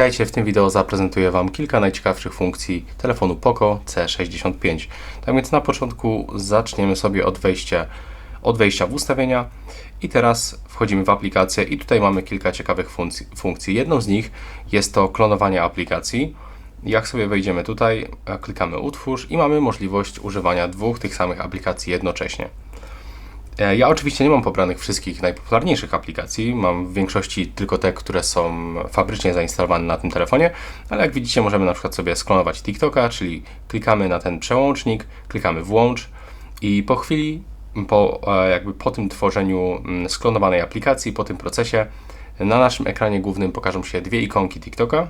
Witajcie, w tym wideo zaprezentuję Wam kilka najciekawszych funkcji telefonu Poco C65. Tak więc na początku zaczniemy sobie od wejścia, od wejścia w ustawienia i teraz wchodzimy w aplikację i tutaj mamy kilka ciekawych funkcji. funkcji. Jedną z nich jest to klonowanie aplikacji. Jak sobie wejdziemy tutaj, klikamy utwórz i mamy możliwość używania dwóch tych samych aplikacji jednocześnie. E, Ja oczywiście nie mam pobranych wszystkich najpopularniejszych aplikacji. Mam w większości tylko te, które są fabrycznie zainstalowane na tym telefonie, ale jak widzicie, możemy na przykład sobie sklonować TikToka, czyli klikamy na ten przełącznik, klikamy włącz i po chwili, po, e, jakby po tym tworzeniu mm, sklonowanej aplikacji, po tym procesie, na naszym ekranie głównym pokażą się dwie ikonki TikToka.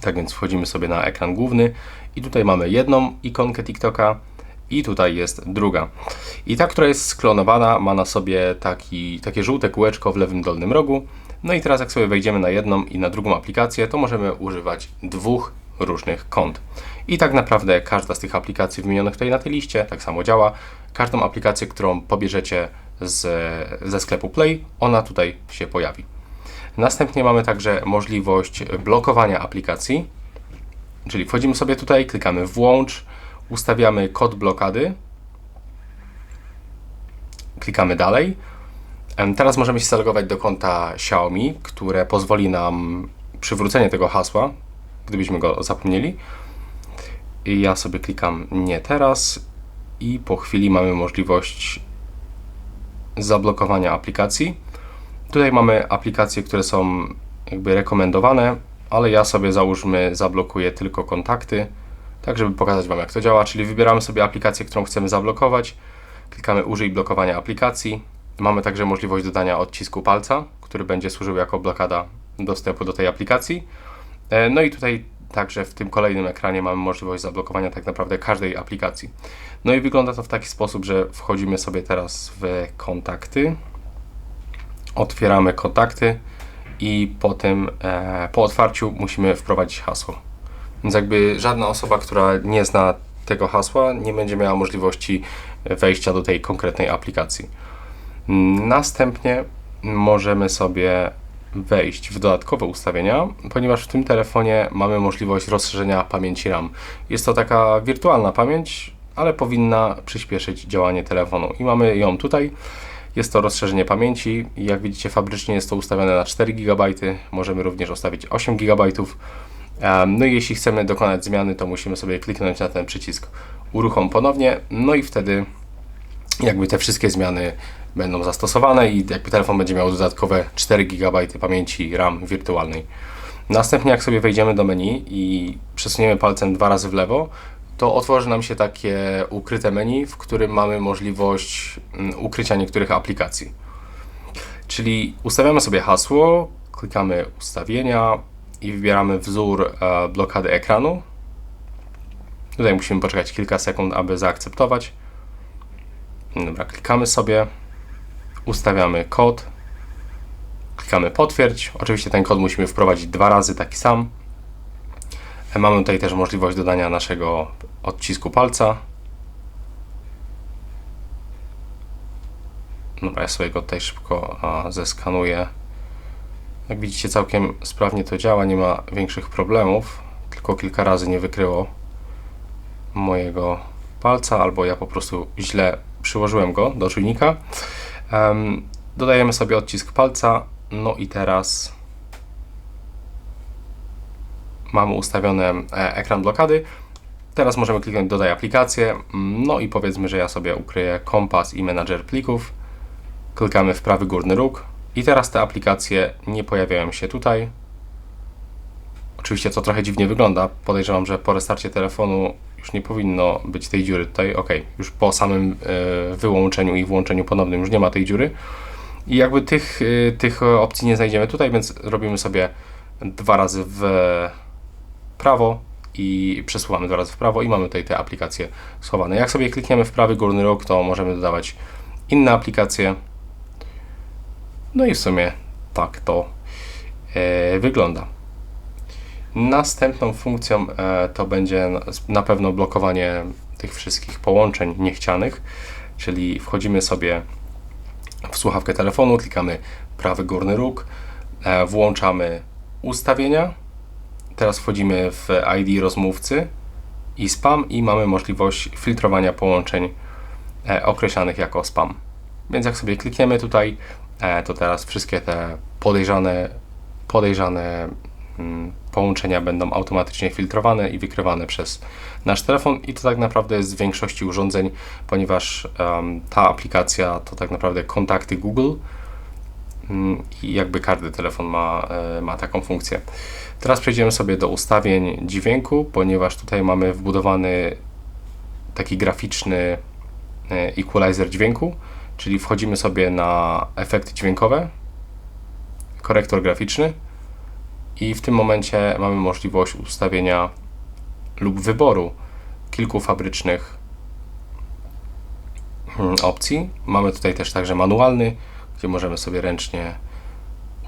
Tak więc wchodzimy sobie na ekran główny i tutaj mamy jedną ikonkę TikToka i tutaj jest druga. I ta, która jest sklonowana, ma na sobie taki, takie żółte kółeczko w lewym dolnym rogu. No i teraz jak sobie wejdziemy na jedną i na drugą aplikację, to możemy używać dwóch różnych kont. I tak naprawdę każda z tych aplikacji wymienionych tutaj na tej liście tak samo działa. Każdą aplikację, którą pobierzecie z, ze sklepu Play, ona tutaj się pojawi. Następnie mamy także możliwość blokowania aplikacji, czyli wchodzimy sobie tutaj, klikamy włącz, ustawiamy kod blokady, klikamy dalej. Teraz możemy się zalogować do konta Xiaomi, które pozwoli nam przywrócenie tego hasła, gdybyśmy go zapomnieli. I ja sobie klikam nie teraz i po chwili mamy możliwość zablokowania aplikacji. Tutaj mamy aplikacje, które są jakby rekomendowane, ale ja sobie załóżmy zablokuję tylko kontakty, tak żeby pokazać Wam jak to działa, czyli wybieramy sobie aplikację, którą chcemy zablokować, klikamy użyj blokowania aplikacji. Mamy także możliwość dodania odcisku palca, który będzie służył jako blokada dostępu do tej aplikacji. E, No i tutaj także w tym kolejnym ekranie mamy możliwość zablokowania tak naprawdę każdej aplikacji. No i wygląda to w taki sposób, że wchodzimy sobie teraz w kontakty, otwieramy kontakty i potem e, po otwarciu musimy wprowadzić hasło. Więc jakby żadna osoba, która nie zna tego hasła, nie będzie miała możliwości wejścia do tej konkretnej aplikacji. Następnie możemy sobie wejść w dodatkowe ustawienia, ponieważ w tym telefonie mamy możliwość rozszerzenia pamięci RAM. Jest to taka wirtualna pamięć, ale powinna przyspieszyć działanie telefonu. I mamy ją tutaj. Jest to rozszerzenie pamięci. Jak widzicie, fabrycznie jest to ustawione na 4 GB. Możemy również ustawić 8 GB. No i jeśli chcemy dokonać zmiany, to musimy sobie kliknąć na ten przycisk uruchom ponownie. No i wtedy jakby te wszystkie zmiany będą zastosowane i jakby telefon będzie miał dodatkowe 4 GB pamięci RAM wirtualnej. Następnie jak sobie wejdziemy do menu i przesuniemy palcem dwa razy w lewo, to otworzy nam się takie ukryte menu, w którym mamy możliwość mm, ukrycia niektórych aplikacji. Czyli ustawiamy sobie hasło, klikamy ustawienia i wybieramy wzór e, blokady ekranu. Tutaj musimy poczekać kilka sekund, aby zaakceptować. Dobra, klikamy sobie, ustawiamy kod, klikamy potwierdź. Oczywiście ten kod musimy wprowadzić dwa razy, taki sam. E, Mamy tutaj też możliwość dodania naszego odcisku palca. Dobra, ja sobie go tutaj szybko a, zeskanuję. Jak widzicie, całkiem sprawnie to działa, nie ma większych problemów. Tylko kilka razy nie wykryło mojego palca, albo ja po prostu źle przyłożyłem go do czujnika. Em, dodajemy sobie odcisk palca, no i teraz mamy ustawiony e, ekran blokady. Teraz możemy kliknąć dodaj aplikację, no i powiedzmy, że ja sobie ukryję kompas i menadżer plików. Klikamy w prawy górny róg i teraz te aplikacje nie pojawiają się tutaj. Oczywiście to trochę dziwnie wygląda. Podejrzewam, że po restarcie telefonu już nie powinno być tej dziury tutaj. Ok, już po samym e, wyłączeniu i włączeniu ponownym już nie ma tej dziury. I jakby tych, e, tych opcji nie znajdziemy tutaj, więc robimy sobie dwa razy w prawo i przesuwamy dwa razy w prawo i mamy tutaj te aplikacje schowane. Jak sobie klikniemy w prawy górny róg, to możemy dodawać inne aplikacje. No i w sumie tak to e, wygląda. Następną funkcją e, to będzie na- pewno blokowanie tych wszystkich połączeń niechcianych, czyli wchodzimy sobie w słuchawkę telefonu, klikamy prawy górny róg, e, włączamy ustawienia teraz wchodzimy w ID rozmówcy i spam i mamy możliwość filtrowania połączeń e, określanych jako spam. Więc jak sobie klikniemy tutaj, to teraz wszystkie te podejrzane, podejrzane mm, połączenia będą automatycznie filtrowane i wykrywane przez nasz telefon i to tak naprawdę jest z większości urządzeń, ponieważ ta aplikacja to tak naprawdę kontakty Google mm, i jakby każdy telefon ma, e, ma taką funkcję. Teraz przejdziemy sobie do ustawień dźwięku, ponieważ tutaj mamy wbudowany taki graficzny e, equalizer dźwięku, czyli wchodzimy sobie na efekty dźwiękowe, korektor graficzny i w tym momencie mamy możliwość ustawienia lub wyboru kilku fabrycznych hmm, opcji. Mamy tutaj też także manualny, gdzie możemy sobie ręcznie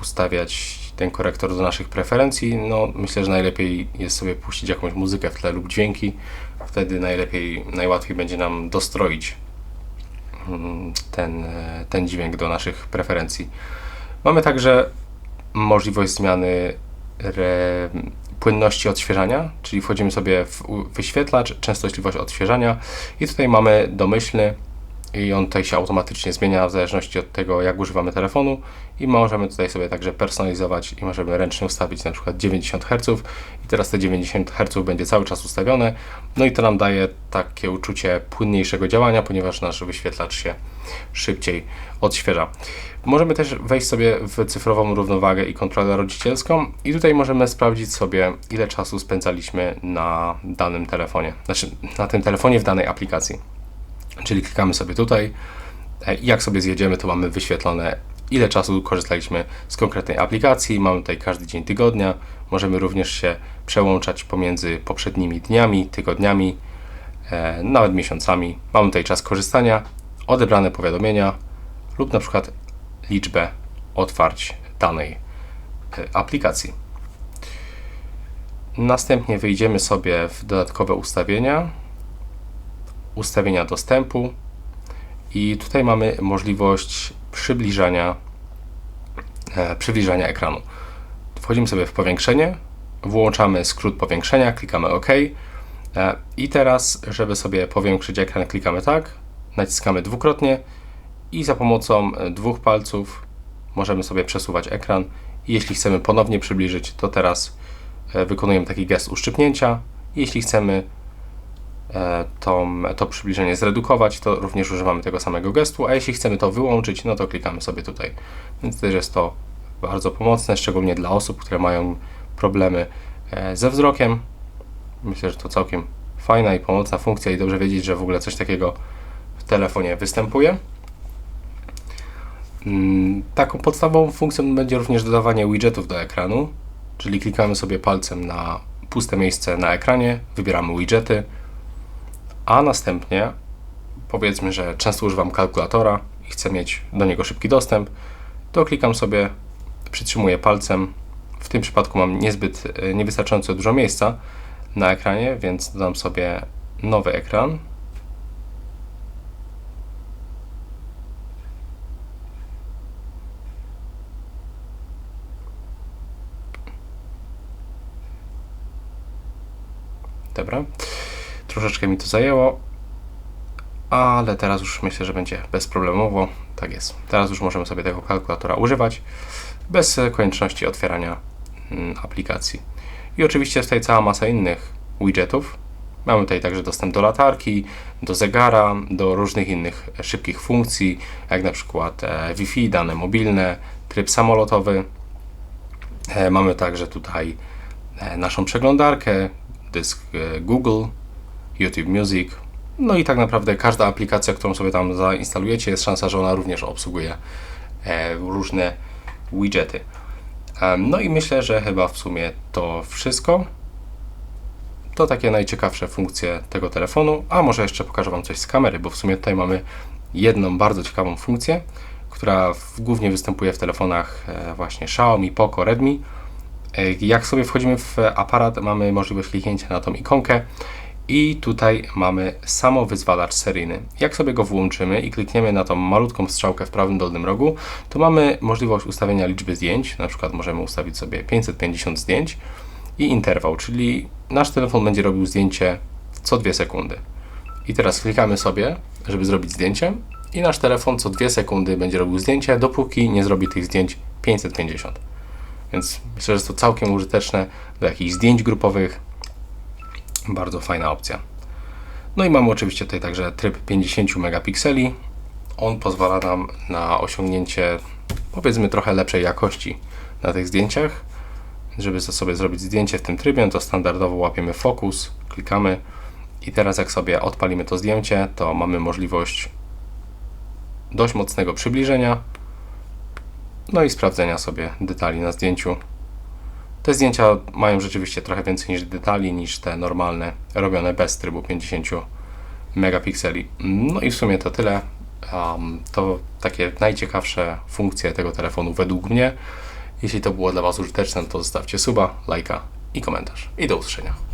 ustawiać ten korektor do naszych preferencji. No, myślę, że najlepiej jest sobie puścić jakąś muzykę w tle lub dźwięki. Wtedy najlepiej, najłatwiej będzie nam dostroić ten, ten dźwięk do naszych preferencji. Mamy także możliwość zmiany re, płynności odświeżania, czyli wchodzimy sobie w wyświetlacz, częstotliwość odświeżania i tutaj mamy domyślny i on tutaj się automatycznie zmienia w zależności od tego, jak używamy telefonu. I możemy tutaj sobie także personalizować i możemy ręcznie ustawić na przykład 90 Hz i teraz te 90 Hz będzie cały czas ustawione, no i to nam daje takie uczucie płynniejszego działania, ponieważ nasz wyświetlacz się szybciej odświeża. Możemy też wejść sobie w cyfrową równowagę i kontrolę rodzicielską. I tutaj możemy sprawdzić sobie, ile czasu spędzaliśmy na danym telefonie, znaczy na tym telefonie w danej aplikacji. Czyli klikamy sobie tutaj e, jak sobie zjedziemy, to mamy wyświetlone ile czasu korzystaliśmy z konkretnej aplikacji. Mamy tutaj każdy dzień tygodnia. Możemy również się przełączać pomiędzy poprzednimi dniami, tygodniami, e, nawet miesiącami. Mamy tutaj czas korzystania, odebrane powiadomienia lub na przykład liczbę otwarć danej e, aplikacji. Następnie wyjdziemy sobie w dodatkowe ustawienia, ustawienia dostępu i tutaj mamy możliwość przybliżania, e, przybliżania ekranu. Wchodzimy sobie w powiększenie, włączamy skrót powiększenia, klikamy OK e, i teraz, żeby sobie powiększyć ekran, klikamy tak, naciskamy dwukrotnie i za pomocą e, dwóch palców możemy sobie przesuwać ekran. Jeśli chcemy ponownie przybliżyć, to teraz e, wykonujemy taki gest uszczypnięcia. Jeśli chcemy e, to, to przybliżenie zredukować, to również używamy tego samego gestu, a jeśli chcemy to wyłączyć, no to klikamy sobie tutaj. Więc też jest to bardzo pomocne, szczególnie dla osób, które mają problemy ze wzrokiem. Myślę, że to całkiem fajna i pomocna funkcja i dobrze wiedzieć, że w ogóle coś takiego w telefonie występuje. Mm, taką podstawową funkcją będzie również dodawanie widgetów do ekranu, czyli klikamy sobie palcem na puste miejsce na ekranie, wybieramy widgety, a następnie powiedzmy, że często używam kalkulatora i chcę mieć do niego szybki dostęp, to klikam sobie, przytrzymuję palcem. W tym przypadku mam niezbyt e, niewystarczająco dużo miejsca na ekranie, więc dodam sobie nowy ekran Dobra. Troszeczkę mi to zajęło, ale teraz już myślę, że będzie bezproblemowo. Tak jest. Teraz już możemy sobie tego kalkulatora używać bez konieczności otwierania mm, aplikacji. I oczywiście jest tutaj cała masa innych widgetów. Mamy tutaj także dostęp do latarki, do zegara, do różnych innych szybkich funkcji, jak na przykład e, Wi-Fi, dane mobilne, tryb samolotowy. E, mamy także tutaj e, naszą przeglądarkę, dysk Google, YouTube Music. No i tak naprawdę każda aplikacja, którą sobie tam zainstalujecie, jest szansa, że ona również obsługuje e, różne widgety. No i myślę, że chyba w sumie to wszystko. To takie najciekawsze funkcje tego telefonu, a może jeszcze pokażę Wam coś z kamery, bo w sumie tutaj mamy jedną bardzo ciekawą funkcję, która głównie występuje w telefonach e, właśnie Xiaomi, Poco, Redmi E, jak sobie wchodzimy w aparat, mamy możliwość kliknięcia na tą ikonkę i tutaj mamy samowyzwalacz seryjny. Jak sobie go włączymy i klikniemy na tą malutką strzałkę w prawym dolnym rogu, to mamy możliwość ustawienia liczby zdjęć, na przykład możemy ustawić sobie 550 zdjęć i interwał, czyli nasz telefon będzie robił zdjęcie co 2 sekundy. I teraz klikamy sobie, żeby zrobić zdjęcie i nasz telefon co 2 sekundy będzie robił zdjęcie, dopóki nie zrobi tych zdjęć 550. Więc myślę, że jest to całkiem użyteczne do jakichś zdjęć grupowych. Bardzo fajna opcja. No i mamy oczywiście tutaj także tryb 50 megapikseli. On pozwala nam na osiągnięcie powiedzmy trochę lepszej jakości na tych zdjęciach. Żeby sobie zrobić zdjęcie w tym trybie, to standardowo łapiemy fokus, klikamy i teraz jak sobie odpalimy to zdjęcie, to mamy możliwość dość mocnego przybliżenia, no i sprawdzenia sobie detali na zdjęciu. Te zdjęcia mają rzeczywiście trochę więcej niż detali niż te normalne, robione bez trybu 50 megapikseli. No i w sumie to tyle. Um, to takie najciekawsze funkcje tego telefonu według mnie. Jeśli to było dla Was użyteczne, to zostawcie suba, lajka i komentarz. I do usłyszenia.